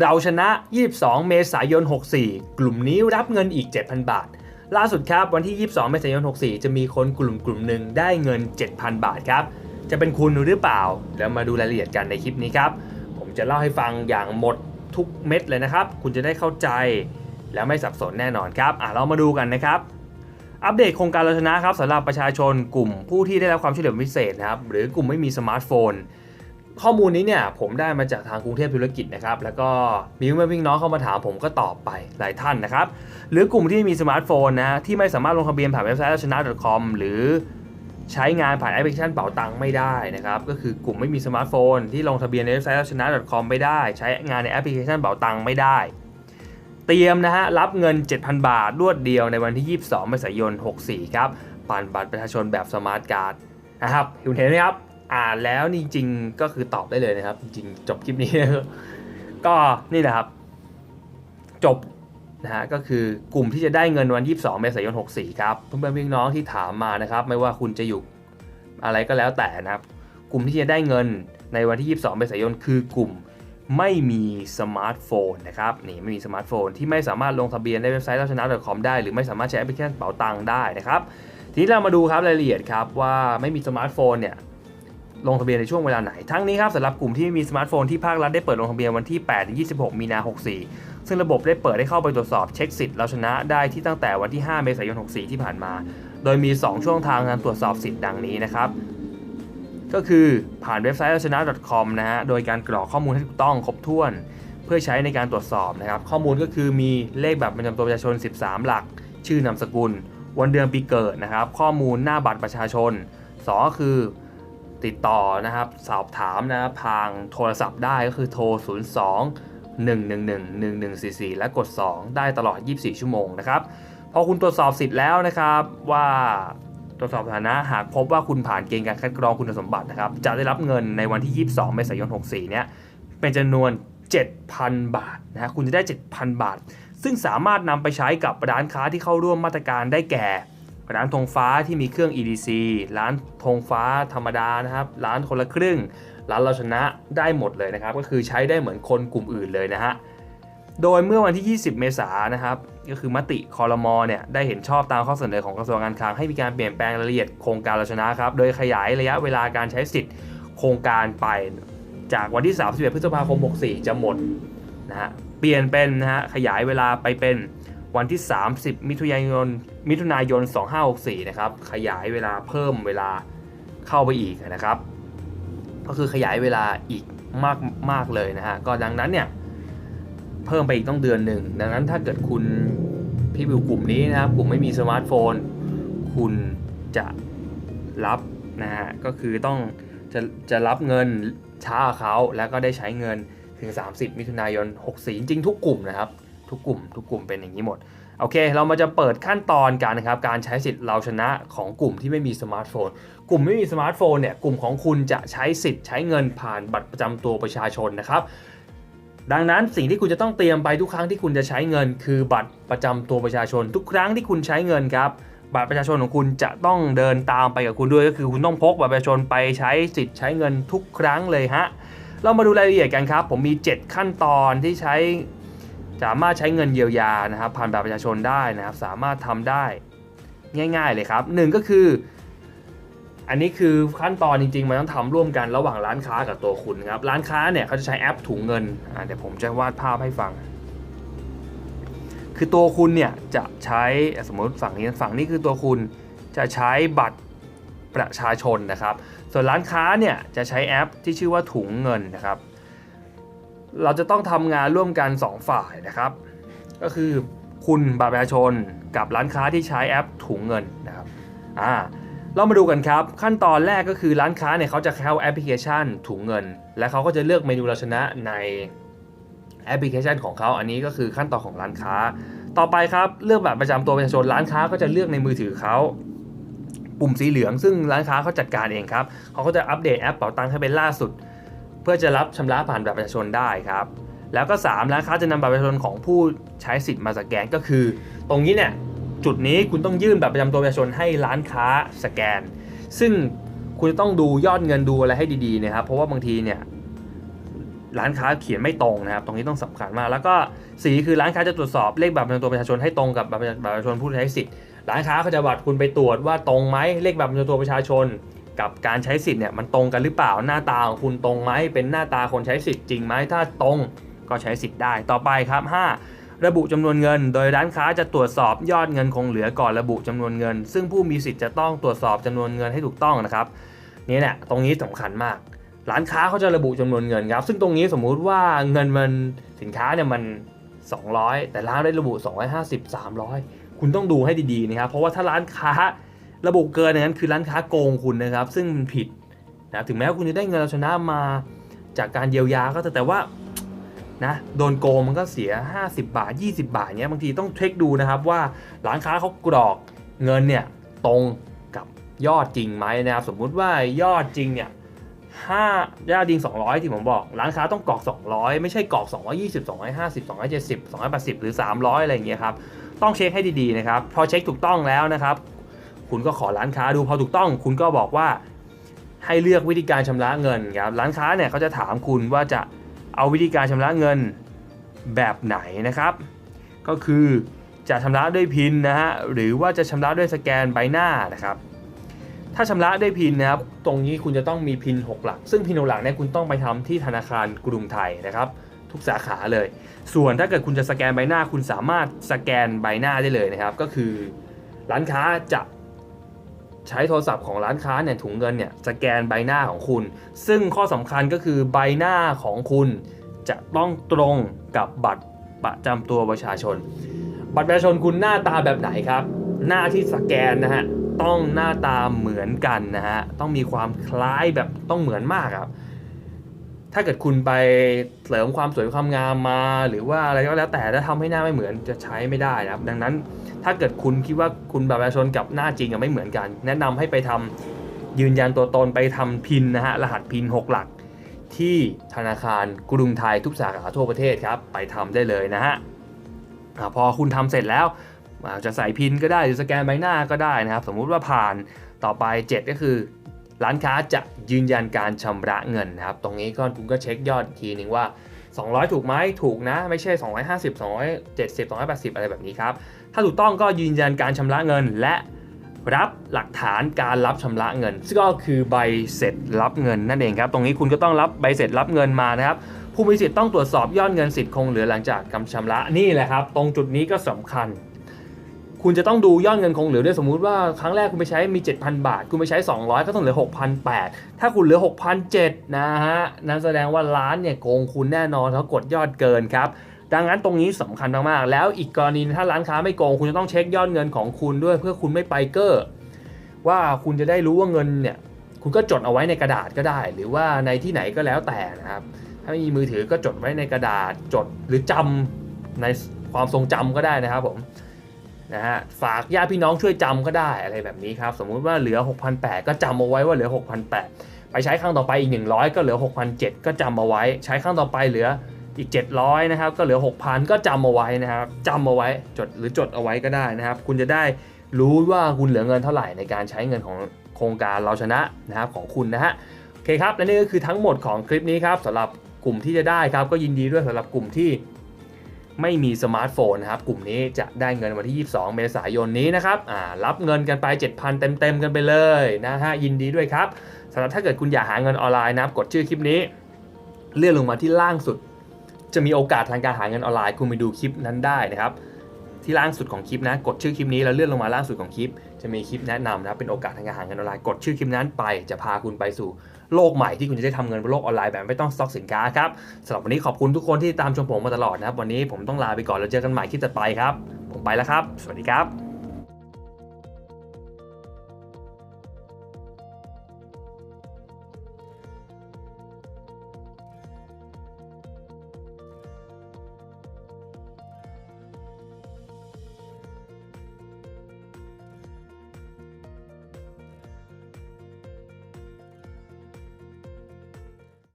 เราชนะ 22 เมษายน 64 กลุ่มนี้รับเงินอีก 7,000 บาท ล่าสุดครับวันที่ 22 เมษายน 64 จะมีคนกลุ่มกลุ่มหนึ่งได้เงิน 7,000 บาทครับ จะเป็นคุณหรือเปล่า เดี๋ยวมาดูรายละเอียดกันในคลิปนี้ครับ ผมจะเล่าให้ฟังอย่างหมดทุกเม็ดเลยนะครับ คุณจะได้เข้าใจ และไม่สับสนแน่นอนครับอะเรามาดูกันนะครับอัปเดตโครงการเราชนะครับสำหรับประชาชนกลุ่มผู้ที่ได้รับความช่วยเหลือพิเศษนะครับหรือกลุ่มไม่มีสมาร์ทโฟน ข้อมูลนี้เนี่ยผมได้มาจากทางกรุงเทพธุรกิจนะครับ แล้วก็มีเพื่อนพี่น้องเข้ามาถามผมก็ตอบไปหลายท่านนะครับ หรือกลุ่มที่มีสมาร์ทโฟนนะที่ไม่สามารถลงทะเบียนผ่านเว็บไซต์ราชนะ .com หรือใช้งานผ่านแอปพลิเคชันเป๋าตังค์ไม่ได้นะครับ ก็คือกลุ่มไม่มีสมาร์ทโฟน ที่ลงทะเบียนในเว็บไซต์ราชนะ .com ไม่ได้ ใช้งานในแอปพลิเคชันเป๋าตังค์ไม่ได้ เตรียมนะฮะรับเงิน 7,000 บาทรวดเดียวในวันที่ 22 เมษายน 64 ครับ ผ่านบัตรประชาชนแบบสมาร์ทการ์ดนะครับคุณเห็นไหมครับ อ่านแล้วนี่จริงๆก็คือตอบได้เลยนะครับ จริงจบคลิปนี้ ก็นี่แหละครับ จบนะฮะก็คือกลุ่มที่จะได้เงินวัน 22เมษายน 64 ครับเพื่อนๆพี่น้องที่ถามมานะครับ ไม่ว่าคุณจะอยู่อะไรก็แล้วแต่นะครับ กลุ่มที่จะได้เงินในวันที่ 22 เมษายน คือกลุ่มไม่มีสมาร์ทโฟนนะครับนี่ไม่มีสมาร์ทโฟนที่ไม่สามารถลงทะเบียนในเว็บไซต์เราชนะ .com ได้ หรือไม่สามารถใช้แอปพลิเคชันเป๋าตังค์ได้นะครับ ทีนี้เรามาดูครับรายละเอียดครับว่าไม่มีสมาร์ทโฟนเนี่ย ลงทะเบียนในช่วงเวลาไหน ทั้งนี้ครับสำหรับกลุ่มที่มีสมาร์ทโฟนที่ภาครัฐได้เปิดลงทะเบียนวันที่ 8-26 มีนา 64 ซึ่งระบบได้เปิดให้เข้าไปตรวจสอบเช็คสิทธิ์เราชนะได้ที่ตั้งแต่วันที่ 5 เมษายน 64 ที่ผ่านมา โดยมี 2 ช่องทางการตรวจสอบสิทธิ์ดังนี้นะครับก็คือผ่านเว็บไซต์เราชนะ .com นะฮะโดยการกรอกข้อมูลให้ถูกต้องครบถ้วน เพื่อใช้ในการตรวจสอบนะครับข้อมูลก็คือมีเลขแบัตรประจำตัวประชาชน 13 หลัก ชื่อนามสกุล วันเดือนปีเกิดนะครับข้อมูลหน้าบัตรประชาชน2ก็คือ ติดต่อนะครับ สอบถามนะครับทางโทรศัพท์ได้ก็คือโทร 02 111 1144 และกด 2 ได้ตลอด 24 ชั่วโมงนะครับ พอคุณตรวจสอบสิทธิ์แล้วนะครับว่าตรวจสอบสถานะหากพบว่าคุณผ่านเกณฑ์การคัดกรองคุณสมบัตินะครับ จะได้รับเงินในวันที่ 22 เมษายน 64 เนี่ยเป็นจำนวน 7,000 บาทนะฮะคุณจะได้ 7,000 บาท ซึ่งสามารถนำไปใช้กับร้านค้าที่เข้าร่วมมาตรการได้แก่ ร้านธงฟ้าที่มีเครื่อง EDC ร้านธงฟ้าธรรมดานะครับ ร้านคนละครึ่ง ร้านเราชนะได้หมดเลยนะครับ ก็คือใช้ได้เหมือนคนกลุ่มอื่นเลยนะฮะ โดยเมื่อวันที่ 20 เมษายนนะครับ ก็คือมติคอรมอเนี่ยได้เห็นชอบตามข้อเสนอของกระทรวงการคลังให้มีการเปลี่ยนแปลงรายละเอียดโครงการเราชนะครับ โดยขยายระยะเวลาการใช้สิทธิ์โครงการไปจากวันที่ 31 พฤษภาคม 64 จะหมดนะฮะ เปลี่ยนเป็นนะฮะขยายเวลาไปเป็น วันที่ 30 มิถุนายน มิถุนายน 2564 นะครับ ขยายเวลาเพิ่มเวลาเข้าไปอีกนะครับ ก็คือขยายเวลาอีกมากมากเลยนะฮะ ก็ดังนั้นเนี่ย เพิ่มไปอีกต้องเดือนหนึ่ง ดังนั้นถ้าเกิดคุณพี่วิวกลุ่มนี้นะครับ กลุ่มไม่มีสมาร์ทโฟน คุณจะรับนะฮะ ก็คือต้องจะจะรับเงินช้ากว่าเขาแล้วก็ได้ใช้เงินถึง 30 มิถุนายน 64 จริงๆทุกกลุ่มนะครับ ทุกกลุ่ม ทุกกลุ่มเป็นอย่างนี้หมด โอเค เรามาจะเปิดขั้นตอนกันนะครับ การใช้สิทธิ์เราชนะของกลุ่มที่ไม่มีสมาร์ทโฟน กลุ่มไม่มีสมาร์ทโฟนเนี่ย กลุ่มของคุณจะใช้สิทธิ์ใช้เงินผ่านบัตรประจำตัวประชาชนนะครับดังนั้นสิ่งที่คุณจะต้องเตรียมไปทุกครั้งที่คุณจะใช้เงิน คือบัตรประจำตัวประชาชน ทุกครั้งที่คุณใช้เงินครับบัตรประชาชนของคุณจะต้องเดินตามไปกับคุณด้วยก็คือคุณต้องพกบัตรประชาชนไปใช้สิทธิ์ใช้เงินทุกครั้งเลยฮะเรามาดูรายละเอียดกันครับ ผมมี 7 ขั้นตอนที่ใช้ สามารถใช้เงินเยียวยานะครับผ่านบัตรประชาชนได้นะครับ สามารถทำได้ง่าย ๆเลยครับหนึ่งก็คือ อันนี้คือขั้นตอนจริงๆ มันต้องทำร่วมกันระหว่างร้านค้ากับตัวคุณครับ ร้านค้าเนี่ยเขาจะใช้แอปถุงเงินเดี๋ยวผมจะวาดภาพให้ฟัง คือตัวคุณเนี่ยจะใช้สมมติฝั่งนี้ฝั่งนี้คือตัวคุณจะใช้บัตรประชาชนนะครับ ส่วนร้านค้าเนี่ยจะใช้แอปที่ชื่อว่าถุงเงินนะครับ เราจะต้องทำงานร่วมกัน 2 ฝ่ายนะครับ ก็คือคุณบัตรประชาชนกับร้านค้าที่ใช้แอปถุงเงินนะครับอ่าเรามาดูกันครับ ขั้นตอนแรกก็คือร้านค้าเนี่ยเขาจะเข้าแอปพลิเคชันถุงเงิน และเขาก็จะเลือกเมนูเราชนะในแอปพลิเคชันของเขาอันนี้ก็คือขั้นตอนของร้านค้า ต่อไปครับเลือกบัตรประจำตัวประชาชนร้านค้าก็จะเลือกในมือถือเขาปุ่มสีเหลืองซึ่งร้านค้าเขาจัดการเองครับเขาก็จะอัปเดตแอปเป๋าตังค์ให้เป็นล่าสุด เพื่อจะรับชำระผ่านบัตรประชาชนได้ครับ แล้วก็ 3 ร้านค้าจะนำบัตรประชาชนของผู้ใช้สิทธิ์มาสแกนก็คือ ตรงนี้เนี่ยจุดนี้คุณต้องยื่นบัตรประจำตัวประชาชนให้ร้านค้าสแกน ซึ่งคุณจะต้องดูยอดเงินดูอะไรให้ดีๆนะครับเพราะว่าบางทีเนี่ยร้านค้าเขียนไม่ตรงนะครับ ตรงนี้ต้องสำคัญมาก แล้วก็สีคือร้านค้าจะตรวจสอบเลขบัตรประจำตัวประชาชนให้ตรงกับบัตรประชาชนผู้ใช้สิทธิ์ ร้านค้าเขาจะบัตรคุณไปตรวจว่าตรงไหมเลขบัตรประจำตัวประชาชน กับการใช้สิทธิ์เนี่ยมันตรงกันหรือเปล่าหน้าตาของคุณตรงไหมเป็นหน้าตาคนใช้สิทธิ์จริงไหมถ้าตรงก็ใช้สิทธิ์ได้ต่อไปครับ 5 ระบุจำนวนเงิน โดยร้านค้าจะตรวจสอบยอดเงินคงเหลือก่อนระบุจำนวนเงิน ซึ่งผู้มีสิทธิ์จะต้องตรวจสอบจำนวนเงินให้ถูกต้องนะครับนี่แหละตรงนี้สำคัญมาก ร้านค้าเขาจะระบุจำนวนเงินครับซึ่งตรงนี้สมมุติว่าเงินมันสินค้าเนี่ยมัน 200 แต่ร้านได้ระบุ 250 300 คุณต้องดูให้ดีๆนะครับเพราะว่าถ้าร้านค้า ระบุเกินอย่างนั้นคือร้านค้าโกงคุณนะครับ ซึ่งมันผิดนะถึงแม้ว่าคุณจะได้เงินเราชนะมาจากการเยียวยาก็แต่แต่ว่านะโดนโกงมันก็เสีย 50 บาท 20 บาทเนี้ยบางทีต้องเช็คดูนะครับว่าร้านค้าเขากรอกเงินเนี่ยตรงกับยอดจริงไหมนะครับสมมุติว่ายอดจริงเนี่ยห้าย่าดิง 200 ที่ผมบอก ร้านค้าต้องกรอก 200 ไม่ใช่กรอก 220 250 270 280 หรือ 300 อะไรอย่างเงี้ยครับต้องเช็คให้ดีๆนะครับพอเช็คถูกต้องแล้วนะครับ คุณก็ขอร้านค้าดูพอถูกต้อง คุณก็บอกว่าให้เลือกวิธีการชำระเงินครับร้านค้าเนี่ยเขาจะถามคุณว่าจะเอาวิธีการชำระเงินแบบไหนนะครับ ก็คือจะชำระด้วยพินนะฮะหรือว่าจะชำระด้วยสแกนใบหน้านะครับ ถ้าชำระด้วยพินนะครับตรงนี้คุณจะต้องมีพิน6 หลัก ซึ่งพิน6หลักเนี่ยคุณต้องไปทำที่ธนาคารกรุงไทยนะครับ ทุกสาขาเลย ส่วนถ้าเกิดคุณจะสแกนใบหน้า คุณสามารถสแกนใบหน้าได้เลยนะครับ ก็คือ ร้านค้าจะ ใช้โทรศัพท์ของร้านค้าเนี่ยถุงเงินเนี่ยสแกนใบหน้าของคุณ ซึ่งข้อสำคัญก็คือใบหน้าของคุณ จะต้องตรงกับบัตรประจำตัวประชาชน บัตรประชาชนคุณหน้าตาแบบไหนครับ หน้าที่สแกนนะฮะต้องหน้าตาเหมือนกันนะฮะต้องมีความคล้ายแบบต้องเหมือนมากครับ ถ้าเกิดคุณไปเสริมความสวยความงามมา หรือว่าอะไรก็แล้วแต่ถ้าทำให้หน้าไม่เหมือนจะใช้ไม่ได้นะครับ ดังนั้นถ้าเกิดคุณคิดว่าคุณบัตรประชาชนกับหน้าจริงอะไม่เหมือนกัน แนะนำให้ไปทำยืนยันตัวตนไปทำพินนะฮะรหัสพิน 6 หลัก ที่ธนาคารกรุงไทยทุกสาขาทั่วประเทศครับ ไปทำได้เลยนะฮะพอคุณทำเสร็จแล้วจจะใส่พินก็ได้หรือสแกนใบหน้าก็ได้นะครับ สมมุติว่าผ่านต่อไป 7 ก็คือ ร้านค้าจะยืนยันการชำระเงินนะครับ ตรงนี้ก็คุณก็เช็คยอดทีนึงว่า 200 ถูกไหมถูกนะ ไม่ใช่ 250 270 280 อะไรแบบนี้ครับ ถ้าถูกต้องก็ยืนยันการชำระเงินและรับหลักฐานการรับชำระเงิน ซึ่งก็คือใบเสร็จรับเงินนั่นเองครับ ตรงนี้คุณก็ต้องรับใบเสร็จรับเงินมานะครับ ผู้มีสิทธิ์ต้องตรวจสอบยอดเงินสิทธิ์คงเหลือหลังจากกำชำระนี่แหละครับ ตรงจุดนี้ก็สำคัญ คุณจะต้องดูยอดเงินคงเหลือด้วยสมมุติว่าครั้งแรกคุณไปใช้มี 7,000 บาท คุณไปใช้ 200 ก็ต้องเหลือ 6,800 ถ้าคุณเหลือ 6,700 นะฮะนั่นแสดงว่าร้านเนี่ยโกงคุณแน่นอนเขากดยอดเกินครับดังนั้นตรงนี้สำคัญมากๆ แล้วอีกกรณีถ้าร้านค้าไม่โกง คุณจะต้องเช็คยอดเงินของคุณด้วยเพื่อคุณไม่ไปเกอร์ว่าคุณจะได้รู้ว่าเงินเนี่ยคุณก็จดเอาไว้ในกระดาษก็ได้ หรือว่าในที่ไหนก็แล้วแต่นะครับถ้ามีมือถือก็จดไว้ในกระดาษจดหรือจำในความทรงจำก็ได้นะครับผม นะฮะฝากญาติพี่น้องช่วยจำก็ได้อะไรแบบนี้ครับ สมมุติว่าเหลือ 6,800 ก็จำเอาไว้ว่าเหลือ 6,800 ไปใช้ครั้งต่อไปอีก 100 ก็เหลือ 6,700 ก็จำเอาไว้ ใช้ครั้งต่อไปเหลืออีก 700 นะครับ ก็เหลือ 6,000 ก็จำเอาไว้นะครับจำเอาไว้จดหรือจดเอาไว้ก็ได้นะครับ คุณจะได้รู้ว่าคุณเหลือเงินเท่าไหร่ในการใช้เงินของโครงการเราชนะนะครับของคุณนะฮะโอเคครับและนี่ก็คือทั้งหมดของคลิปนี้ครับสำหรับกลุ่มที่จะได้ครับก็ยินดีด้วยสำหรับกลุ่มที่ ไม่มีสมาร์ทโฟนนะครับ กลุ่มนี้จะได้เงินวันที่ 22 เมษายนนี้นะครับรับเงินกันไป 7,000 เต็มๆ กันไปเลยนะฮะยินดีด้วยครับสำหรับถ้าเกิดคุณอยากหาเงินออนไลน์นะครับ กดชื่อคลิปนี้ เลื่อนลงมาที่ล่างสุด จะมีโอกาสทางการหาเงินออนไลน์คุณไปดูคลิปนั้นได้นะครับ ที่ล่างสุดของคลิปนะ กดชื่อคลิปนี้แล้วเลื่อนลงมาล่างสุดของคลิป จะมีคลิปแนะนำนะเป็นโอกาสทางการหาเงินออนไลน์กดชื่อคลิปนั้นไปจะพาคุณไปสู่โลกใหม่ที่คุณจะได้ทำเงินบนโลกออนไลน์แบบไม่ต้องสต็อกสินค้าครับสำหรับวันนี้ขอบคุณทุกคนที่ตามชมผมมาตลอดนะครับวันนี้ผมต้องลาไปก่อนแล้วเจอกันใหม่คลิปต่อไปครับ ผมไปแล้วครับ สวัสดีครับ